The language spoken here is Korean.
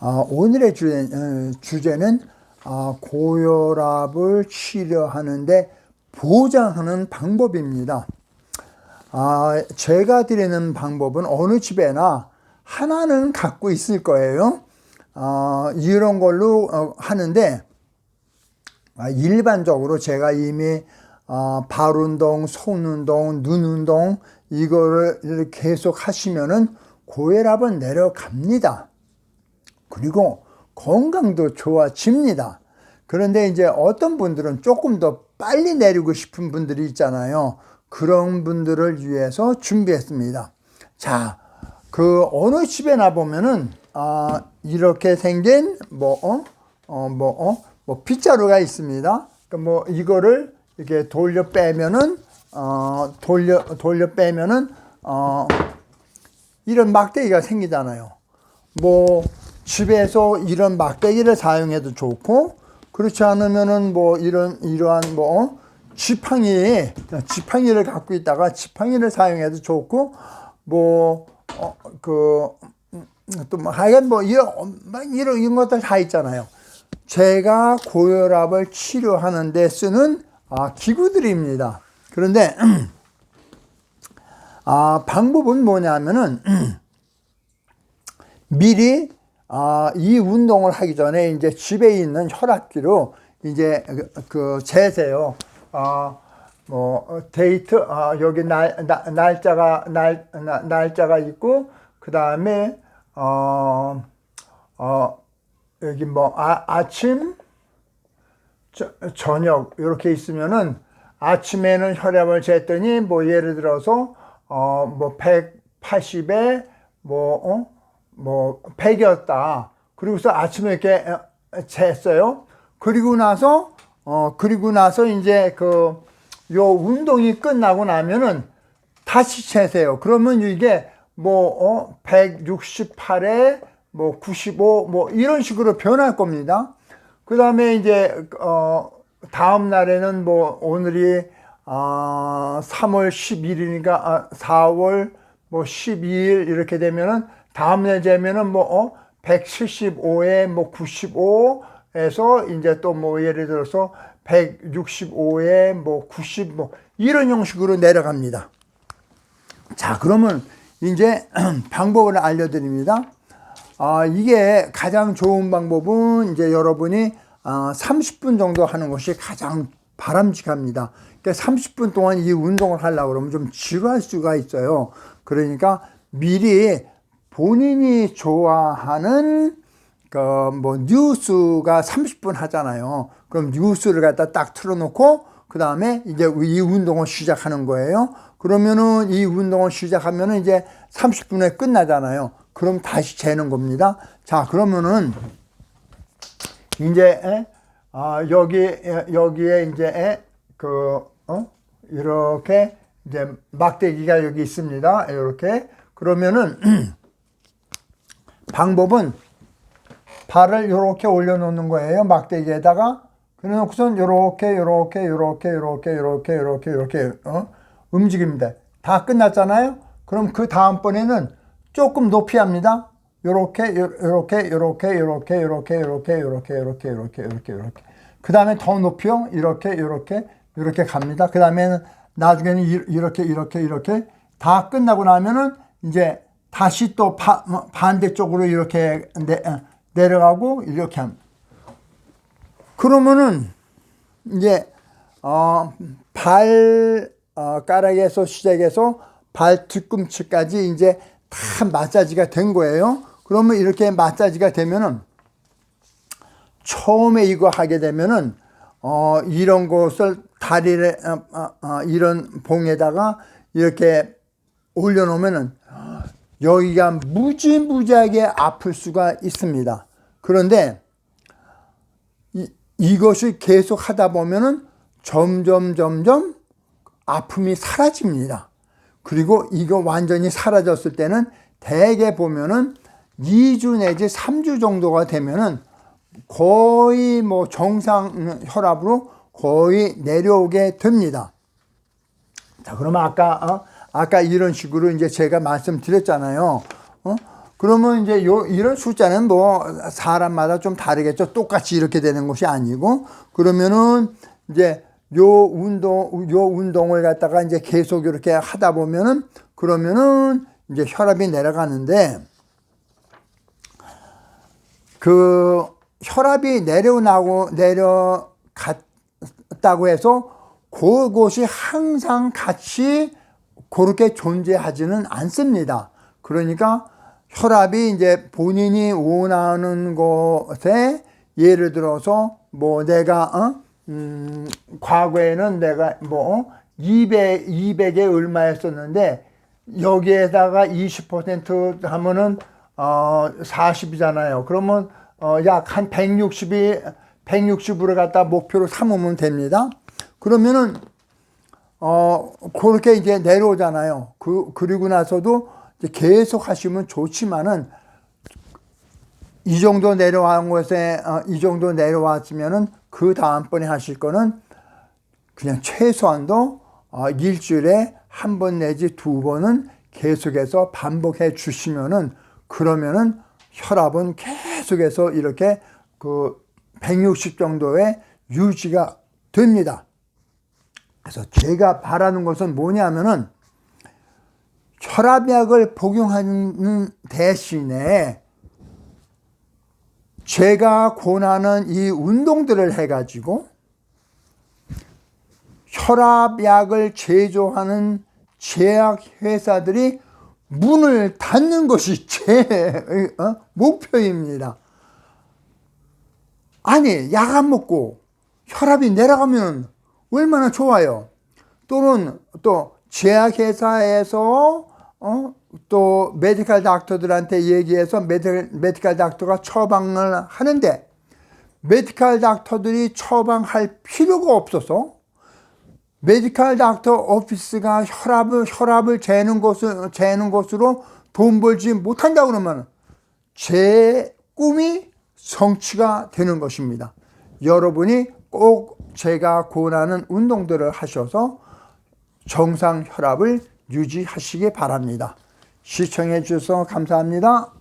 아, 오늘의 주제, 어, 주제는 아, 고혈압을 치료하는데 보장하는 방법입니다. 아, 제가 드리는 방법은 어느 집에나 하나는 갖고 있을 거예요. 아, 이런 걸로 어, 하는데 아, 일반적으로 제가 이미 아, 발 운동, 손 운동, 눈 운동 이거를 계속 하시면은 고혈압은 내려갑니다. 그리고 건강도 좋아집니다. 그런데 이제 어떤 분들은 조금 더 빨리 내리고 싶은 분들이 있잖아요. 그런 분들을 위해서 준비했습니다. 자, 그 어느 집에나 보면은 아, 이렇게 생긴 뭐 어? 어, 뭐 어? 뭐 빗자루가 있습니다. 그뭐 이거를 이렇게 돌려 빼면은 어, 돌려 돌려 빼면은 어, 이런 막대기가 생기잖아요. 뭐 집에서 이런 막대기를 사용해도 좋고 그렇지 않으면은 뭐 이런 이러한 뭐 어? 지팡이 지팡이를 갖고 있다가 지팡이를 사용해도 좋고 뭐, 뭐어그또뭐 하여간 뭐 이런 막 이런 이런 것들 다 있잖아요. 제가 고혈압을 치료하는 데 쓰는 아, 기구들입니다. 그런데 아, 방법은 뭐냐면은 미리 아, 이 운동을 하기 전에 이제 집에 있는 혈압기로 이제 그, 그 재세요. 아, 뭐 데이트 아, 여기 날, 날 날짜가 날, 날 날짜가 있고 그 다음에 어, 어 여기 뭐 아, 아침 저, 저녁 이렇게 있으면은 아침에는 혈압을 쟀더니 뭐 예를 들어서 어뭐 180에 뭐 어? 뭐 100이었다. 그리고서 아침에 이렇게 쟀어요. 그리고 나서 어 그리고 나서 이제 그 요 운동이 끝나고 나면은 다시 재세요. 그러면 이게 뭐 어, 168에 뭐 95 뭐 이런 식으로 변할 겁니다. 그 다음에 이제 어 다음 날에는 뭐 오늘이 아 3월 10일이니까 아 4월 뭐 12일 이렇게 되면은 다음 날 재면은 뭐 어, 175에 뭐 95에서 이제 또 뭐 예를 들어서 165에 뭐 90 뭐 이런 형식으로 내려갑니다. 자, 그러면 이제 방법을 알려드립니다. 아, 이게 가장 좋은 방법은 이제 여러분이 아, 30분 정도 하는 것이 가장 바람직합니다. 그러니까 30분 동안 이 운동을 하려고 그러면 좀 지루할 수가 있어요. 그러니까 미리 본인이 좋아하는 그 뭐 뉴스가 30분 하잖아요. 그럼 뉴스를 갖다 딱 틀어놓고 그 다음에 이제 이 운동을 시작하는 거예요. 그러면은 이 운동을 시작하면은 이제 30분에 끝나잖아요. 그럼 다시 재는 겁니다. 자, 그러면은 이제 아, 여기 여기에 이제 그 어? 이렇게 이제 막대기가 여기 있습니다. 이렇게 그러면은 방법은 발을 이렇게 올려놓는 거예요. 막대기에다가 그래놓고선 이렇게 이렇게 이렇게 이렇게 이렇게 이렇게 이렇게 어? 움직입니다. 다 끝났잖아요. 그럼 그 다음번에는 조금 높이 합니다. 요렇게 요렇게 요렇게 요렇게 요렇게 요렇게 요렇게 요렇게 요렇게 요렇게 요렇게 그 다음에 더 높이요. 이렇게 이렇게 이렇게 갑니다. 그 다음에는 나중에는 이렇게 이렇게 이렇게 다 끝나고 나면은 이제 다시 또 바, 반대쪽으로 이렇게 내, 내려가고 이렇게 합니다. 그러면은 이제 어, 발가락에서 시작해서 발 뒤꿈치까지 이제 다 마사지가 된 거예요. 그러면 이렇게 마사지가 되면은 처음에 이거 하게 되면은 어, 이런 것을 다리를 어, 어, 어, 이런 봉에다가 이렇게 올려놓으면은 여기가 무지무지하게 아플 수가 있습니다. 그런데 이, 이것을 계속 하다 보면은 점점 점점 아픔이 사라집니다. 그리고 이거 완전히 사라졌을 때는 대개 보면은 2주 내지 3주 정도가 되면은 거의 뭐 정상 혈압으로 거의 내려오게 됩니다. 자, 그러면 아까, 어? 아까 이런 식으로 이제 제가 말씀드렸잖아요. 어? 그러면 이제 요 이런 숫자는 뭐 사람마다 좀 다르겠죠. 똑같이 이렇게 되는 것이 아니고 그러면은 이제 요 운동 요 운동을 갖다가 이제 계속 이렇게 하다 보면은 그러면은 이제 혈압이 내려가는데 그 혈압이 내려나고 내려갔다고 해서 그것이 항상 같이 그렇게 존재하지는 않습니다. 그러니까 혈압이 이제 본인이 원하는 것에 예를 들어서 뭐 내가 어? 음, 과거에는 내가 뭐 200, 200에 얼마였었는데 여기에다가 20% 하면은 어 40이잖아요. 그러면 어 약 한 160이 160으로 갖다 목표로 삼으면 됩니다. 그러면은 어 그렇게 이제 내려오잖아요. 그 그리고 나서도 이제 계속 하시면 좋지만은 이 정도 내려온 것에 어, 이 정도 내려왔으면은 그 다음번에 하실 거는 그냥 최소한도 어, 일주일에 한 번 내지 두 번은 계속해서 반복해 주시면은 그러면은 혈압은 계속해서 이렇게 그 160 정도의 유지가 됩니다. 그래서 제가 바라는 것은 뭐냐면은 혈압약을 복용하는 대신에 제가 권하는 이 운동들을 해가지고 혈압약을 제조하는 제약 회사들이 문을 닫는 것이 제 어? 목표입니다. 아니, 약 안 먹고 혈압이 내려가면 얼마나 좋아요. 또는 또 제약회사에서 어? 또 메디칼 닥터들한테 얘기해서 메디, 메디칼 닥터가 처방을 하는데 메디칼 닥터들이 처방할 필요가 없어서 메디칼 닥터 오피스가 혈압을 혈압을 재는 것을 재는 것으로 돈 벌지 못한다 그러면 제 꿈이 성취가 되는 것입니다. 여러분이 꼭 제가 권하는 운동들을 하셔서 정상 혈압을 유지하시기 바랍니다. 시청해 주셔서 감사합니다.